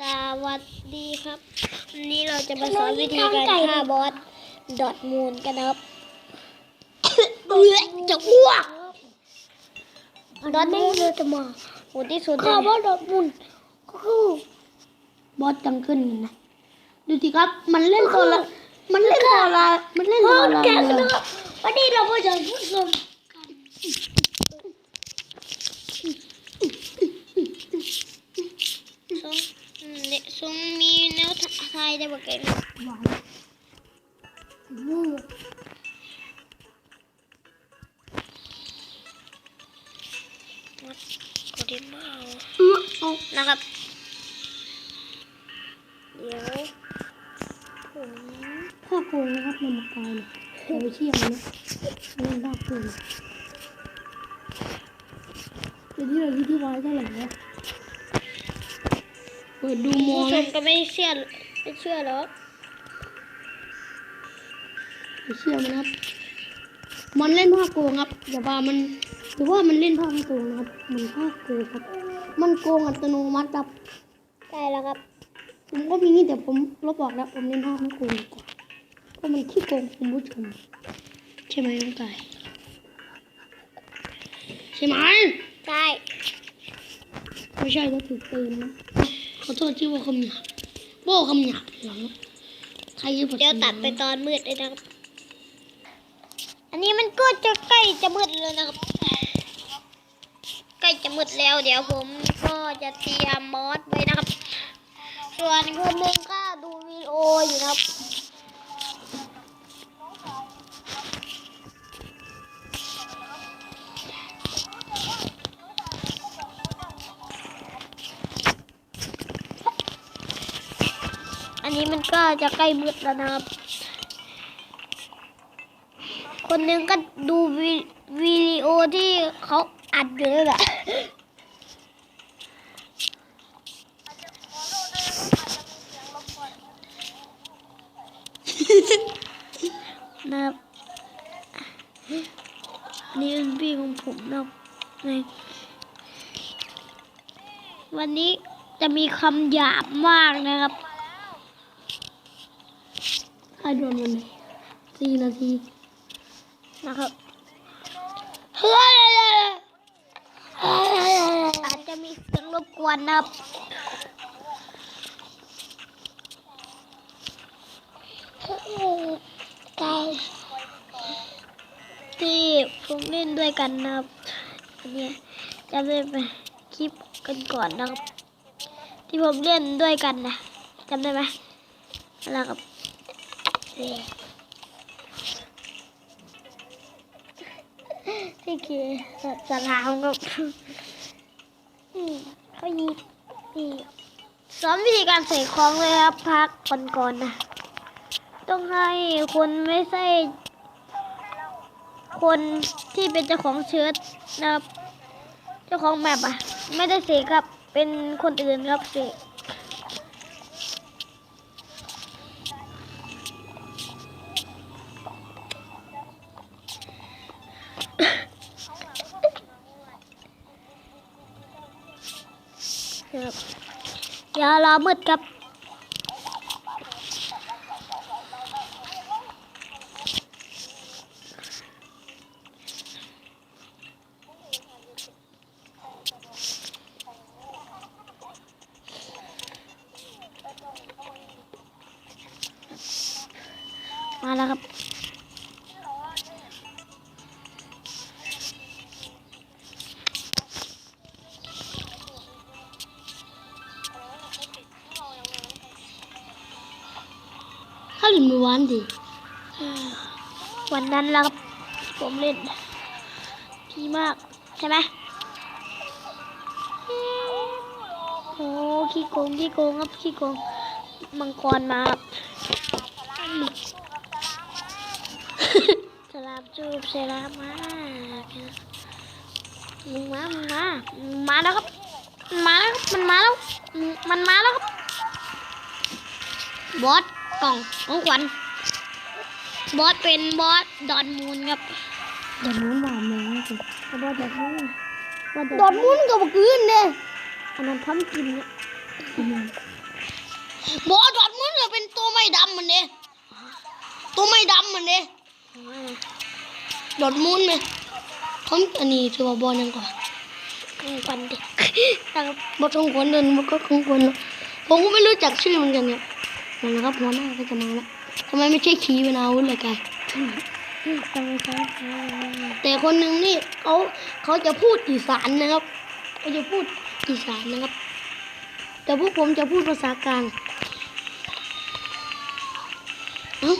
สวัสดีครับ วันนี้เราจะมาสอนวิธีการฆ่าบอสดอทมูนกันนะครับเบื่อจะอ้วกดอทมูนเลยจะมาโหดที่สุดฆ่าบอสดอทมูนก็คือบอสจังขึ้นนะดูสิครับ มันเล่นตัวละมันเล่นตัวละมันเล่นตัวละแกะกันนะครับวันนี้เรามาจะพูดกันซุ้มอืมเนี่ยซุ้มมีแนวทาย ได้บอกแกนะหวานวู้กดดีมากอื้อเอานะครับ เดี๋ยวผมข้าโกงนะครับมันมาตายเลยเราไปเชี่ยมันนะเล่นบ้าโกงเดี๋ยวที่เราที่ที่ไว้เท่าไหร่วะเปิดดูมอผู้ชนะมก็ไม่เชื่อ ไม่เชื่อหรอกไปเชี่ยมันครับ มันเล่นภาคโกงครับอย่าว่ามันหรือว่ามันเล่นภาคไม่โกงนะครับ มันภาคโกงครับ มันโกงอัตโนมัติครับได้แล้วครับ ผมก็มีนี่แต่ผมลบออกแล้วผมเล่นภาพไม่โกงดีกว่าเพราะมันขี้โกงคุณผู้ชมใช่ไหมน้องกายใช่ไหมได้ไม่ใช่ก็ถูกเตือนนะขอโทษที่ว่าคำหยาบ ว่าคำหยาบหลังใครจะบอกเดี๋ยวตัดไปตอนมืดเลยนะครับ อันนี้มันก็จะใกล้จะมืดเลยนะครับ ใกล้จะมืดแล้ว เดี๋ยวผมก็จะเตรียมมอสไว้นะครับ ส่วนคนหนึ่งก็ดูวิดีโออยู่นะครับ นี้มันก็จะใกล้มืดแล้วนะครับ คนหนึ่งก็ดูวิวิดีโอที่เขาอัดอยู่นั่นแหละนะครับนี่เป็นพี่ของผมนะครับนี่วันนี้จะมีคำหยาบมากนะครับ ใครโดนวันไหนสี่นาทีนะครับเฮ้ยอาจจะมีเสียงรบกวนนะครับไกที่ผมเล่นด้วยกันนะครับเนี้ยจะเล่นไปคลิปกันก่อนนะครับที่ผมเล่นด้วยกันนะจำได้ไหมแหละครับ ที่คือสลามครับอืมเขายิงนี่สอนวิธีการใส่ของเลยครับพักก่อนๆนะต้องให้คนไม่ใช่คนที่เป็นเจ้าของเชิดนะครับ เจ้าของแมปอะไม่ได้เสกครับ เป็นคนอื่นครับเสก อย่ารอมืดครับมาแล้วครับ หลินมือวานดิวันนั้นแล้วครับผมเล่นดีมากใช่ไหมโอ้ขี้โกงขี้โกงครับขี้โกงมังกรมาครับสลามจูบสลามมามึงมามึงมามึงมาแล้วครับมันมาแล้วครับมันมาแล้วมันมาแล้วครับบอส กล่องของขวัญบอสเป็นบอสดอนมูนครับเดี๋ยวนู้นหวานแมงสิเขาบอกแบบนี้ว่าดอนมูนกับบักอื่นเนี่ยอันนั้นทำกินเนี่ยดบอสดอดมุนเราเป็นตัวไม่ดำมันเด้ตัวไม่ดำมันเด้ดอดมุนไหมเขาอันนี้ถือว่าบอลยังก่อนควันเด็กนะครับบอสของคนเดินบอสก็ของคนนะผมก็ไม่รู้จักชื่อเหมือนกันเนี่ย นั่นนะครับหัวหน้าก็จะมาแล้วทำไมไม่ใช่ขีเป็นอาวุธเลยกันต้องใช้แต่คนหนึ่งนี่เขาเขาจะพูดอีสานนะครับเขาจะพูดอีสานนะครับ แต่พวกผมจะพูดภาษากลางเอ้า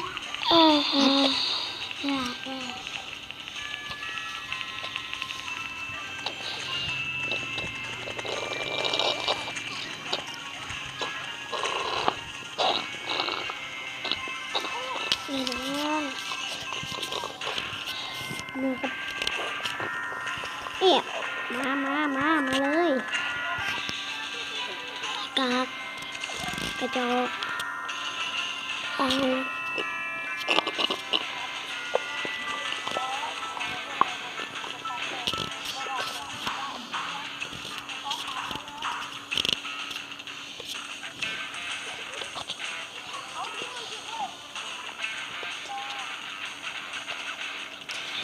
นี่น้องนี่ครับเอ๊ะมามามามาเลย กากกระจอกเอา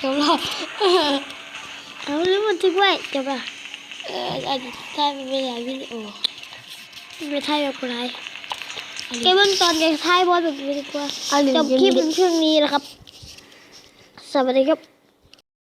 เดี๋ยวเราเอาหรือมันทึกไว้จะป่ะเอออันถ้าเป็นเวลาวิดีโอไม่ถ่ายแบบไรอันแกนี้เบิ่งตอนแกถ่ายบอลแบบนี้ดีกว่าอันนี้จบคลิปเป็นช่วงนี้นะครับสวัสดีครับ